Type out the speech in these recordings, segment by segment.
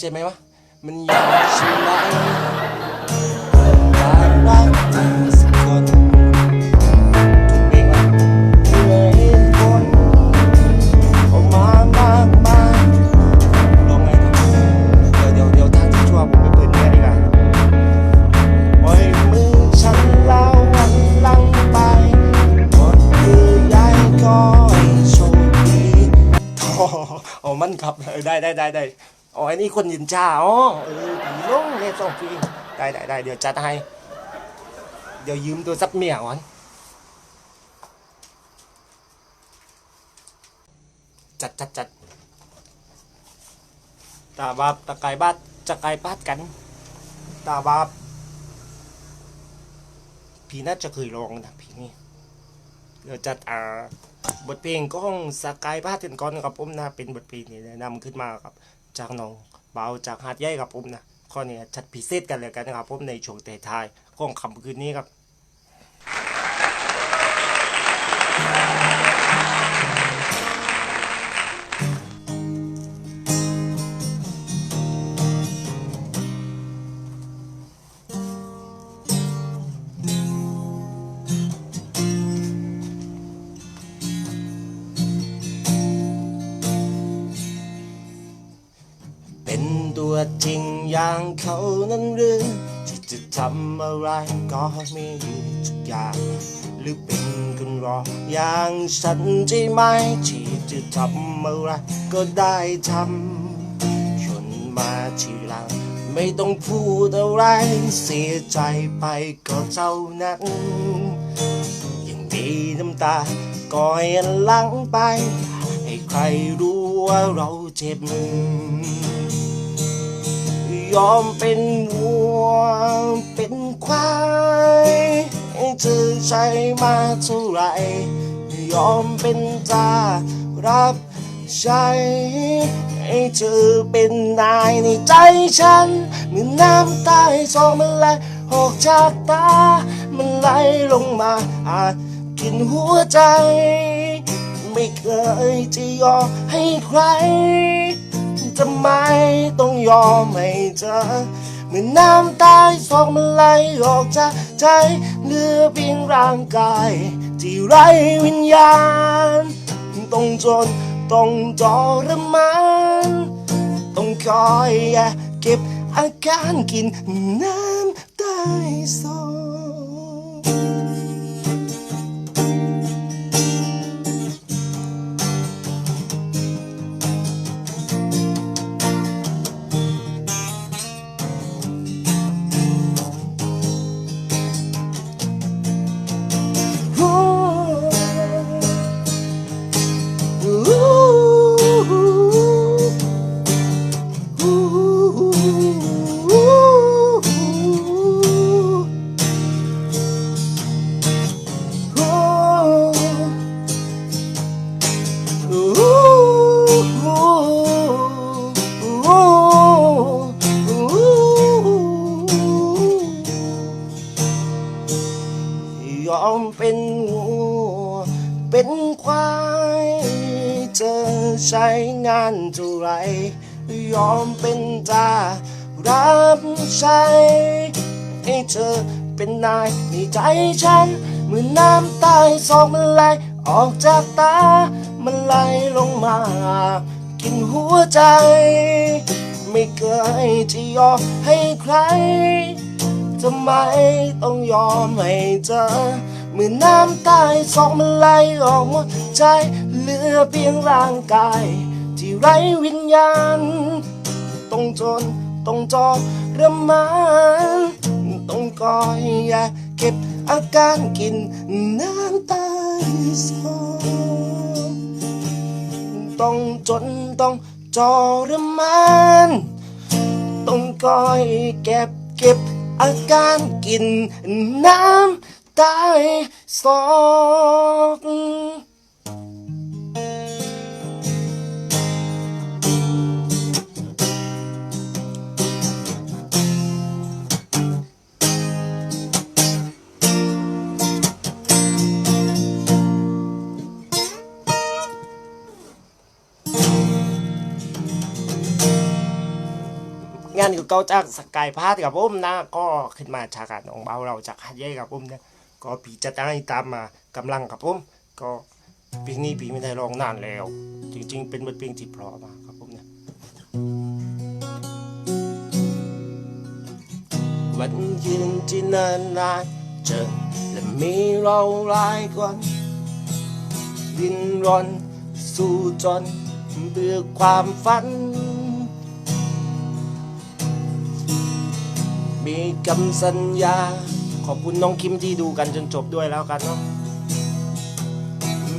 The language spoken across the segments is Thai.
ใช่ไหมวะ มันอยากฉันไหมความรักที่สักคนถูกเพลงวะเหตุผลออกมามากมายลองไงครับเดี๋ยวเดี๋ยวเดี๋ยวทางที่ชั่วผมไปเปิดเนี่ยดีกว่าปล่อยมือฉันแล้ววันลังไปหมดมือใหญ่ก็โชคดีอ๋ออ๋อมันครับเออได้ได้ได้ได้ อ๋อไอ้นี่คนยินจ้าอ๋อเออผีลงเล่นสองปีได้ได้ได้เดี๋ยวจัดให้ เดี๋ยวยืมตัวซับเมียก่อนจัดจัดจัดตาบาบตะไกายบาดจะไกายบาดกัน ตาบาบพี่น่าจะเคยลองนะพี่นี่เดี๋ยวจัดอ่าบทเพลงของสกายพาถึงก่อนครับผมนะเป็นบทเพลงที่แนะนำขึ้นมาครับ จากน้องเบาจากหาดใหญ่ครับผมนะข้อนี้ชัดพิเศษกันเลยกันนะครับผมในช่วงเตะท้ายของคำคืนนี้ครับ ตัวจริงอย่างเขานั้นหรือที่จะทำอะไรก็มีทุกอย่างหรือเป็นคนรออย่างฉันใช่ไหมที่จะทำอะไรก็ได้ทำชนมาทีหลังไม่ต้องพูดอะไรเสียใจไปก็เท่านั้นยังมีน้ำตาก็ให้หลังไป ให้ใครรู้ว่าเราเจ็บ ยอมเป็นวัวเป็นควายเธอใช้มาเท่าไหรยอมเป็นตารับใช้ให้เธอเป็นนายในใจฉันเหมือนน้ำตาสองมันไหลออกจากตา มันไหลลงมาอาจกินหัวใจ ไม่เคยจะยอมให้ใคร ทำไมต้องยอมให้เธอเมื่อน้ำตายสองมันไหลออกจากใจเหลือเพียงร่างกาย ที่ไร้วิญญาณ ต้องจนต้องจรมานต้องคอยแอบเก็บอาการกินน้ำตายสอง ยอมเป็นวัวเป็นควายเธอใช้งานเท่าไร ยอมเป็นตารับใช้ให้เธอเป็นนายในใจฉันเมื่อน้ำตายสองมันไหลออกจากตา มันไหลลงมา กินหัวใจ ไม่เคยจะยอมให้ใคร ทำไมต้องยอมให้เธอเมื่อน้ำตายสองมันไหลออกหมดใจเหลือเพียงร่างกาย ที่ไร้วิญญาณ ต้องจนต้องจอระมานต้องคอยแยกเก็บอาการกินน้ำตายสองต้องจนต้องจอระมานต้องคอยเก็บเก็บ อาการกินน้ำตายสอง งานเก่าจากสกายพาร์ทกับผมนะก็ขึ้นมาฉาการน้องเบาเราจากหัดใหญ่กับผมเนี่ยก็ปีจะตั้งตามมากำลังกับผมก็เพลงนี้ปีไม่ได้ร้องนานแล้ว จริง ๆ เป็นบทเพลงที่เพราะมากครับผมเนี่ยวันยืนที่นานนานเจอและมีเราหลายคนดินรนสู้จนเบื่อความฝันีคำสัญญา ขอบคุณน้องคิมที่ดูกันจนจบด้วยแล้วกันเนาะ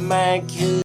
แม่คือ